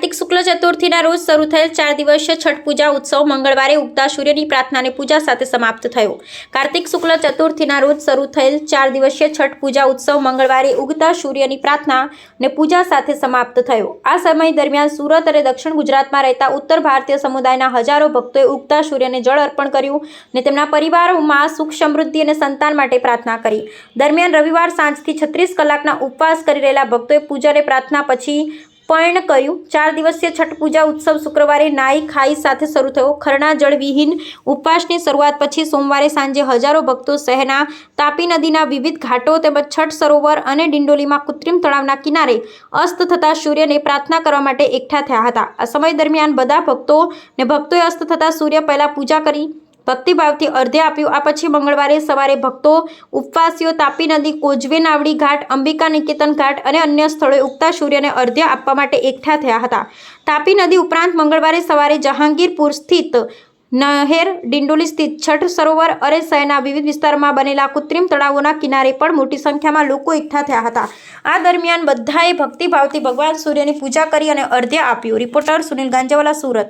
કાર્તિક શુક્લ ચતુર્થીના રોજ શરૂ થયેલ ચાર દિવસીય છઠ પૂજા ઉત્સવ મંગળવારે ઉગતા સૂર્યની પ્રાર્થના પૂજા સાથે સમાપ્ત થયો. કાર્તિક શુક્લ ચતુર્થીના રોજ શરૂ થયેલ ચાર દિવસીય છઠ પૂજા ઉત્સવ મંગળવારે ઉગતા સૂર્યની પ્રાર્થના અને પૂજા સાથે સમાપ્ત થયો. આ સમય દરમિયાન સુરત અને દક્ષિણ ગુજરાતમાં રહેતા ઉત્તર ભારતીય સમુદાયના હજારો ભક્તોએ ઉગતા સૂર્યને જળ અર્પણ કર્યું અને તેમના પરિવારોમાં સુખ સમૃદ્ધિ અને સંતાન માટે પ્રાર્થના કરી. દરમિયાન રવિવાર સાંજથી છત્રીસ કલાકના ઉપવાસ કરી રહેલા ભક્તોએ પૂજા અને પ્રાર્થના પછી પર્ણ કર્યું. ચાર દિવસીય છઠ પૂજા ઉત્સવ શુક્રવારે નાઈ ખાઈ સાથે શરૂ થયો. ખરણા જળવિહીન ઉપવાસની શરૂઆત પછી સોમવારે સાંજે હજારો ભક્તો શહેરના તાપી નદીના વિવિધ ઘાટો તેમજ છઠ સરોવર અને ડિંડોલીમાં કૃત્રિમ તળાવના કિનારે અસ્ત થતા સૂર્યને પ્રાર્થના કરવા માટે એકઠા થયા હતા. આ સમય દરમિયાન બધા ભક્તો ને ભક્તોએ અસ્ત થતા સૂર્ય પહેલાં પૂજા કરી. ભક્તિભાવથી અર્ધ્ય આપ્યું. આ પછી મંગળવારે સવારે ભક્તો ઉપવાસીઓ તાપી નદી, કોજવે નાવડી ઘાટ, અંબિકા નિકેતન ઘાટ અને અન્ય સ્થળોએ ઉગતા સૂર્યને અર્ધ્ય આપવા માટે એકઠા થયા હતા. તાપી નદી ઉપરાંત મંગળવારે સવારે જહાંગીરપુર સ્થિત નહેર, ડિંડોલી સ્થિત છઠ સરોવર અરે શહેરના વિવિધ વિસ્તારોમાં બનેલા કૃત્રિમ તળાવોના કિનારે પણ મોટી સંખ્યામાં લોકો એકઠા થયા હતા. આ દરમિયાન બધાએ ભક્તિભાવથી ભગવાન સૂર્યની પૂજા કરી અને અર્ધ્ય આપ્યું. રિપોર્ટર સુનિલ ગાંજાવાલા, સુરત.